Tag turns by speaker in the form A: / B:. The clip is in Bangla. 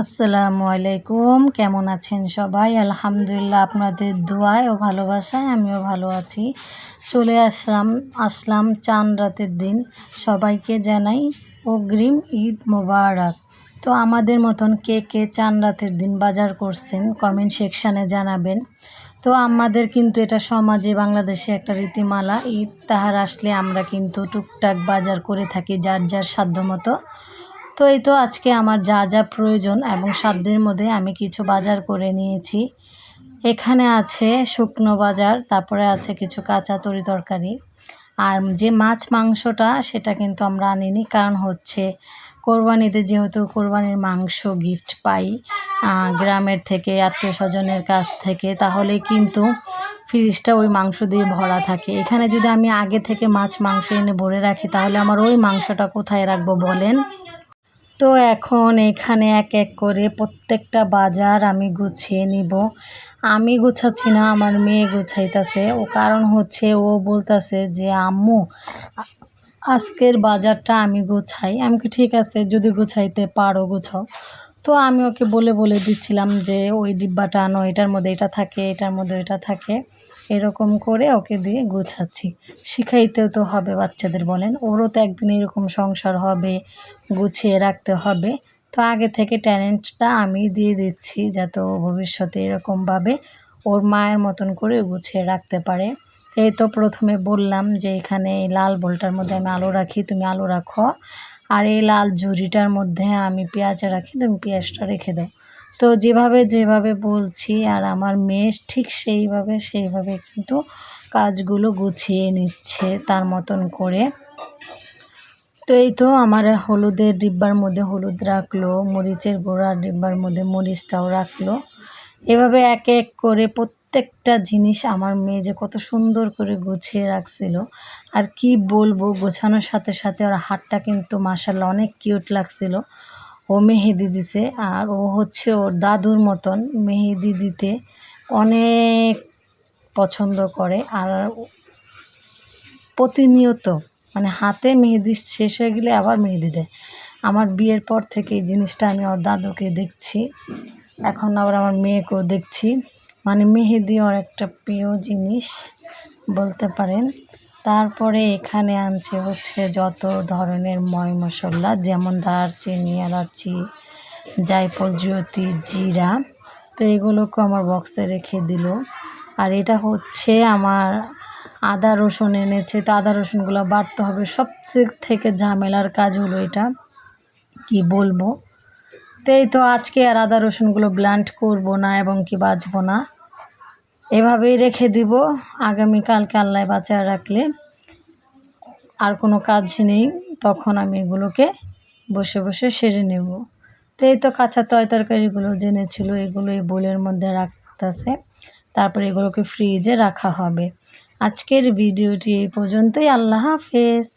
A: আসসালামু আলাইকুম। কেমন আছেন সবাই? আলহামদুলিল্লাহ আপনাদের দোয়ায় ও ভালোবাসায় আমিও ভালো আছি। চলে আসলাম আসলাম চান রাতের দিন। সবাইকে জানাই অগ্রিম ঈদ মোবারক। তো আমাদের মতন কে কে চান রাতের দিন বাজার করছেন কমেন্ট সেকশানে জানাবেন। তো আমাদের কিন্তু এটা সমাজে, বাংলাদেশে একটা রীতিমালা, ঈদ তাহার আসলে আমরা কিন্তু টুকটাক বাজার করে থাকি যার যার সাধ্য মতো তো এই তো আজকে আমার যা যা প্রয়োজন এবং সাধ্যের মধ্যে আমি কিছু বাজার করে নিয়েছি। এখানে আছে শুকনো বাজার, তারপরে আছে কিছু কাঁচা তরি তরকারি। আর যে মাছ মাংসটা, সেটা কিন্তু আমরা আনিনি। কারণ হচ্ছে কোরবানিতে যেহেতু কোরবানির মাংস গিফট পাই গ্রামের থেকে আত্মীয় স্বজনের কাছ থেকে, তাহলে কিন্তু ফ্রিজটা ওই মাংস দিয়ে ভরা থাকে। এখানে যদি আমি আগে থেকে মাছ মাংস এনে ভরে রাখি, তাহলে আমার ওই মাংসটা কোথায় রাখব বলেন? তো এখন এখানে এক এক করে প্রত্যেকটা বাজার আমি গুছিয়ে নিব। আমি গুছাচ্ছি না, আমার মেয়ে গুছাইতেছে। ও কারণ হচ্ছে ও বলতেছে যে, আম্মু আজকের বাজারটা আমি গুছাই। আমি কি ঠিক আছে, যদি গুছাইতে পারো, গুছাও। তো আমি ওকে বলে বলে দিচ্ছিলাম যে, ওই ডিব্বাটা আনো, এটার মধ্যে এটা থাকে, এটার মধ্যে এটা থাকে। এরকম করে ওকে দিয়ে গুছাচ্ছি। শিখাইতেও তো হবে বাচ্চাদের, বলেন। ওরও তো একদিন এরকম সংসার হবে, গুছিয়ে রাখতে হবে। তো আগে থেকে ট্যালেন্টটা আমি দিয়ে দিচ্ছি যাতে ও ভবিষ্যতে এরকমভাবে ওর মায়ের মতন করে গুছিয়ে রাখতে পারে। এই তো প্রথমে বললাম যে এখানে এই লাল বোলটার মধ্যে আমি আলু রাখি, তুমি আলু রাখো। আর এই লাল ঝুড়িটার মধ্যে আমি পেঁয়াজ রাখি, তুমি পেঁয়াজটা রেখে দাও। তো যেভাবে যেভাবে বলছি আর আমার মেয়ে ঠিক সেইভাবে সেইভাবে কিন্তু কাজগুলো গুছিয়ে নিচ্ছে তার মতন করে। তো এই তো আমার হলুদের ডিব্বার মধ্যে হলুদ রাখল, মরিচের গোড়ার ডিব্বার মধ্যে মরিচটাও রাখল। এভাবে এক এক করে প্রত্যেকটা জিনিস আমার মেয়ে যে কত সুন্দর করে গুছিয়ে রাখছিল। আর কি বলব, গোছানোর সাথে সাথে ওর হাতটা কিন্তু মাসাল্লাহ অনেক কিউট লাগছিল। ও মেহেদি দিছে আর ও হচ্ছে ওর দাদুর মতন মেহেদি দিতে অনেক পছন্দ করে আর প্রতিনিয়ত মানে হাতে মেহেদি শেষ হয়ে গেলে আবার মেহেদি দেয়। আমার বিয়ের পর থেকে এই জিনিসটা আমি ওর দাদুকে দেখছি, এখন আবার আমার মেয়েকেও দেখছি। মানে মেহেদি ওর একটা প্রিয় জিনিস বলতে পারেন। তারপরে এখানে আনছে হচ্ছে যত ধরনের ময় মশলা, যেমন দারচিনি, এলাচি, জায়ফল জ্যোতি জিরা। তো এগুলোকে আমার বক্সে রেখে দিল। আর এটা হচ্ছে আমার আদা রসুন এনেছে। তো আদা রসুনগুলো বাড়তে হবে। সব থেকে ঝামেলার কাজ হলো এটা। কি বলব? তো এই তো আজকে আর আদা রসুনগুলো ব্লান্ট করব না এবং কি বাজবো না। এভাবেই রেখে দিব। আগামীকালকে আল্লাহ বাঁচা রাখলে আর কোনো কাজ নেই, তখন আমি এগুলোকে বসে বসে সেরে নেব। তো এই তো কাঁচা তয় তরকারিগুলো জেনেছিল, এগুলো এই বোলের মধ্যে রাখতেছে। তারপরে এগুলোকে ফ্রিজে রাখা হবে। আজকের ভিডিওটি এই পর্যন্তই। আল্লাহ হাফেজ।